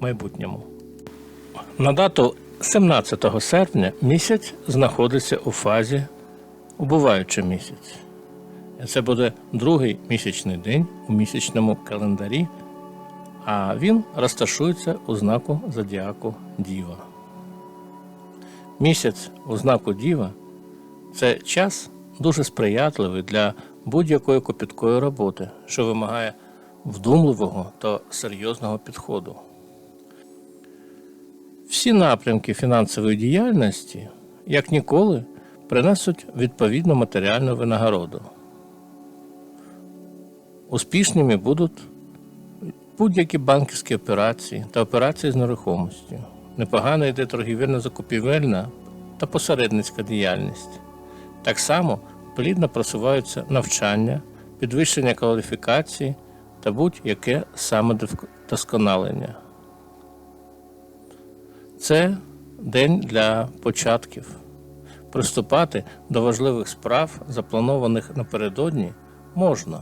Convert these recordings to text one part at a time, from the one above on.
майбутньому. На дату 17 серпня місяць знаходиться у фазі убуваючий місяць. Це буде другий місячний день у місячному календарі, а він розташується у знаку зодіаку Діва. Місяць у знаку Діва це час дуже сприятливий для будь-якої копіткої роботи, що вимагає вдумливого та серйозного підходу. Всі напрямки фінансової діяльності, як ніколи, принесуть відповідну матеріальну винагороду. Успішними будуть будь-які банківські операції та операції з нерухомістю. Непогано йде торгівельно-закупівельна та посередницька діяльність. Так само плідно просуваються навчання, підвищення кваліфікації та будь-яке самодосконалення. Це день для початків. Приступати до важливих справ, запланованих напередодні, можна,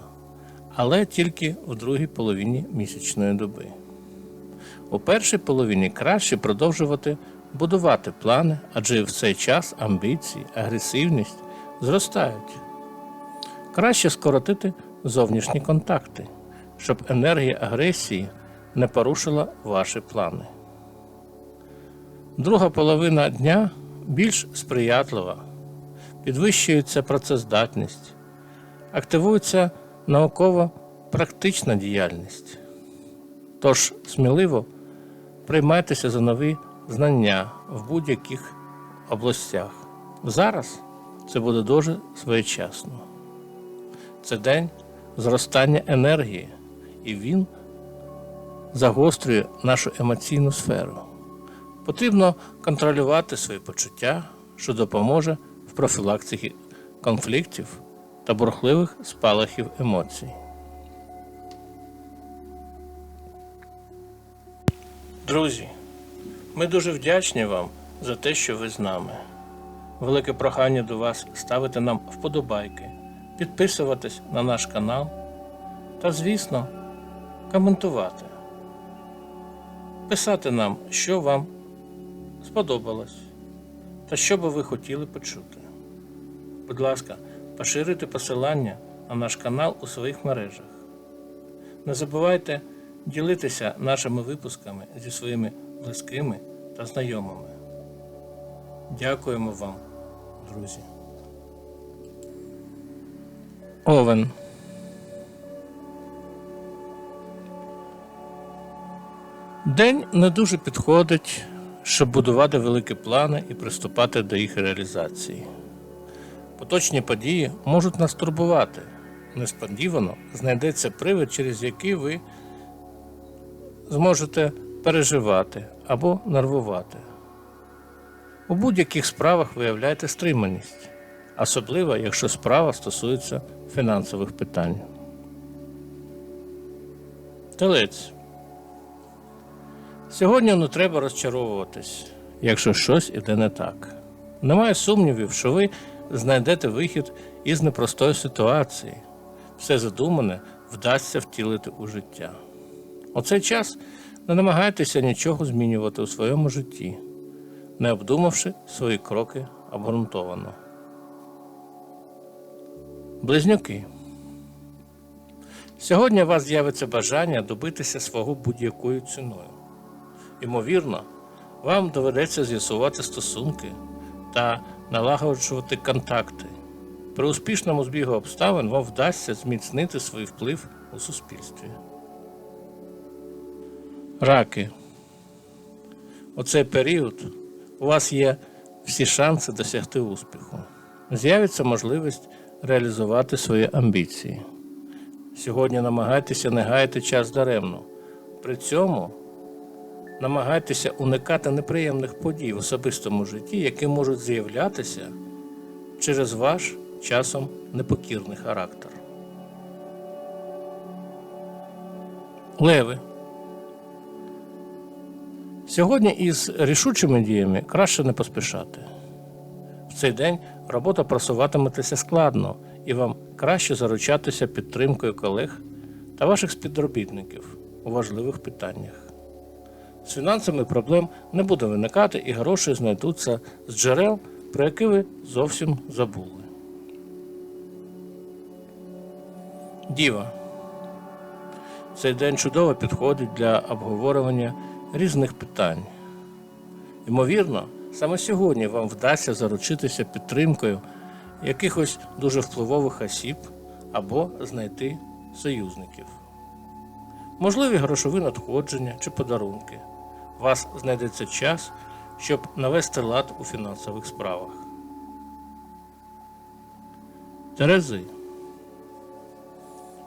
але тільки в другій половині місячної доби. У першій половині краще продовжувати будувати плани, адже в цей час амбіції, агресивність зростають. Краще скоротити зовнішні контакти, щоб енергія агресії не порушила ваші плани. Друга половина дня більш сприятлива, підвищується працездатність, активується науково-практична діяльність. Тож сміливо приймайтеся за нові знання в будь-яких областях. Зараз це буде дуже своєчасно. Це день зростання енергії, і він загострює нашу емоційну сферу. Потрібно контролювати свої почуття, що допоможе в профілактиці конфліктів та бурхливих спалахів емоцій. Друзі, ми дуже вдячні вам за те, що ви з нами. Велике прохання до вас ставити нам вподобайки, підписуватись на наш канал та, звісно, коментувати. Писати нам, що вам сподобалось та що би ви хотіли почути. Будь ласка, поширюйте посилання на наш канал у своїх мережах. Не забувайте ділитися нашими випусками зі своїми близькими та знайомими. Дякуємо вам, друзі. Овен. День не дуже підходить, щоб будувати великі плани і приступати до їх реалізації. Поточні події можуть нас турбувати. Несподівано знайдеться привид, через який ви зможете переживати або нервувати. У будь-яких справах виявляйте стриманість, особливо якщо справа стосується фінансових питань. Телець. Сьогодні не треба розчаровуватись, якщо щось іде не так. Немає сумнівів, що ви знайдете вихід із непростої ситуації. Все задумане вдасться втілити у життя. У цей час не намагайтеся нічого змінювати у своєму житті, не обдумавши свої кроки обґрунтовано. Близнюки. Сьогодні у вас з'явиться бажання добитися свого будь-якою ціною. Ймовірно, вам доведеться з'ясувати стосунки та налагоджувати контакти. При успішному збігу обставин вам вдасться зміцнити свій вплив у суспільстві. Раки. У цей період у вас є всі шанси досягти успіху. З'явиться можливість реалізувати свої амбіції. Сьогодні намагайтеся не гаяти час даремно. При цьому Намагайтеся уникати неприємних подій в особистому житті, які можуть з'являтися через ваш часом непокірний характер. Леви. Сьогодні із рішучими діями краще не поспішати. В цей день робота просуватиметься складно, і вам краще заручатися підтримкою колег та ваших співробітників у важливих питаннях. З фінансами проблем не буде виникати і гроші знайдуться з джерел, про які ви зовсім забули. Діва. Цей день чудово підходить для обговорювання різних питань. Ймовірно, саме сьогодні вам вдасться заручитися підтримкою якихось дуже впливових осіб або знайти союзників. Можливі грошові надходження чи подарунки. Вас знайдеться час, щоб навести лад у фінансових справах. Терези.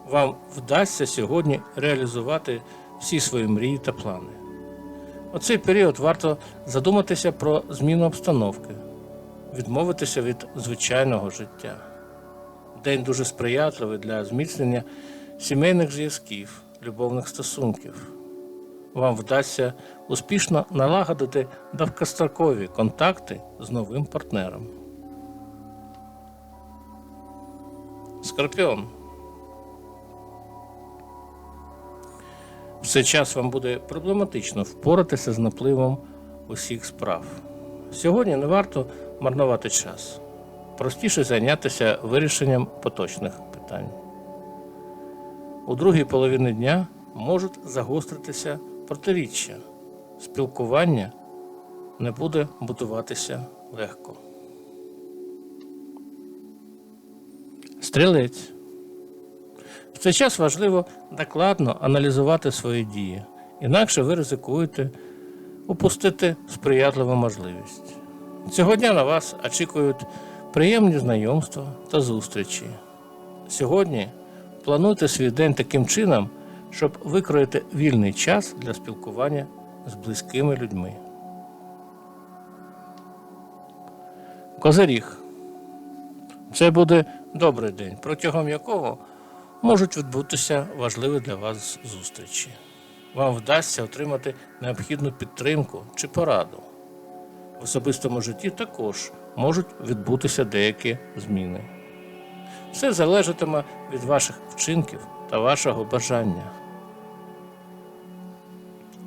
Вам вдасться сьогодні реалізувати всі свої мрії та плани. У цей період варто задуматися про зміну обстановки, відмовитися від звичайного життя. День дуже сприятливий для зміцнення сімейних зв'язків, любовних стосунків. Вам вдасться успішно налагодити довгострокові контакти з новим партнером. Скорпіон. В цей час вам буде проблематично впоратися з напливом усіх справ. Сьогодні не варто марнувати час. Простіше зайнятися вирішенням поточних питань. У другій половині дня можуть загостритися протиріччя. Спілкування не буде будуватися легко. Стрілець. В цей час важливо докладно аналізувати свої дії, інакше ви ризикуєте упустити сприятливу можливість. Цього дня на вас очікують приємні знайомства та зустрічі. Сьогодні плануйте свій день таким чином, щоб викроїти вільний час для спілкування з близькими людьми. Козиріг. Це буде добрий день, протягом якого можуть відбутися важливі для вас зустрічі. Вам вдасться отримати необхідну підтримку чи пораду. В особистому житті також можуть відбутися деякі зміни. Все залежатиме від ваших вчинків та вашого бажання.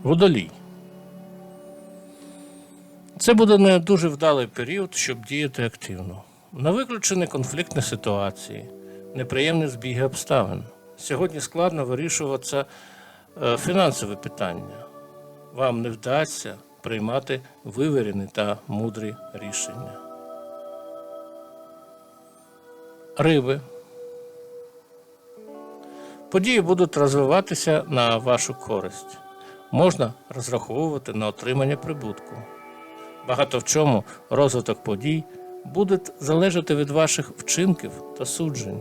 Водолій. Це буде не дуже вдалий період, щоб діяти активно. На виключені конфліктні ситуації, неприємні збіги обставин. Сьогодні складно вирішуватися е, фінансові питання. Вам не вдасться приймати вивірені та мудрі рішення. Риби. Події будуть розвиватися на вашу користь. Можна розраховувати на отримання прибутку. Багато в чому розвиток подій буде залежати від ваших вчинків та суджень.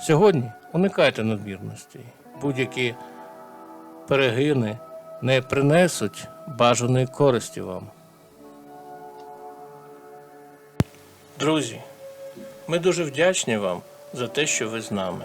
Сьогодні уникайте надмірностей. Будь-які перегини не принесуть бажаної користі вам. Друзі, ми дуже вдячні вам за те, що ви з нами.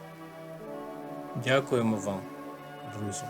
Дякуємо вам, друзі.